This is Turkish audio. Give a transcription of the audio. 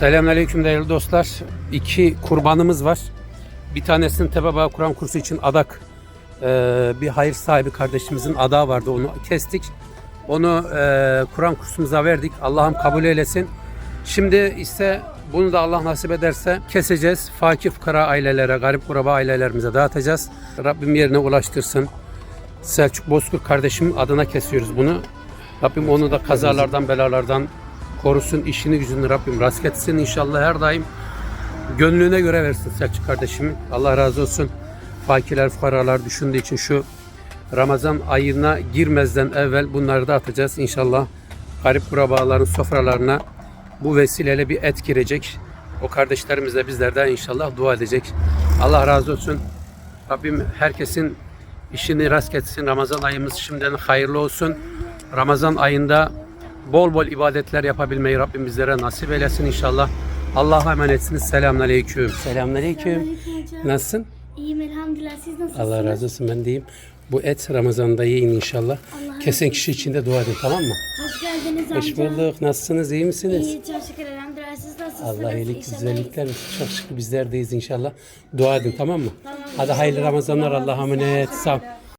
Selamünaleyküm değerli dostlar. İki kurbanımız var. Bir tanesini Tebeba Kur'an kursu için adak e, bir hayır sahibi kardeşimizin adağı vardı. Onu kestik. Onu e, Kur'an kursumuza verdik. Allah'ım kabul eylesin. Şimdi ise bunu da Allah nasip ederse keseceğiz. Fakir fukara ailelere, garip kuraba ailelerimize dağıtacağız. Rabbim yerine ulaştırsın. Selçuk Bozkurt kardeşimin adına kesiyoruz bunu. Rabbim onu da kazalardan, belalardan korusun. işini gücünü Rabbim rast getirsin. İnşallah her daim gönlüne göre versin Selçuk kardeşimin. Allah razı olsun. Fakirler, fukaralar düşündüğü için şu Ramazan ayına girmezden evvel bunları da atacağız. İnşallah garip kurabaların sofralarına bu vesileyle bir et girecek. O kardeşlerimiz de bizler de inşallah dua edecek. Allah razı olsun. Rabbim herkesin işini rast getirsin. Ramazan ayımız şimdiden hayırlı olsun. Ramazan ayında bol bol ibadetler yapabilmeyi Rabbim bizlere nasip eylesin inşallah. Allah'a emanetsiniz. Selamünaleyküm. Selamünaleyküm. Nasılsın? İyiyim elhamdülillah. Siz nasılsınız? Allah razı olsun ben deyim. Bu et Ramazan'da yiyin inşallah. Allah Kesen kişi için de dua edin tamam mı? Hoş geldiniz Hoş amca. bulduk. Nasılsınız? iyi misiniz? İyi, çok şükür elhamdülillah. Siz nasılsınız? Allah iyilik, İnşallah güzellikler versin. Çok şükür bizler deyiz inşallah. Dua edin tamam mı? Tamam. Hadi hayırlı Ramazanlar. Allah'a emanet. Sağ ol.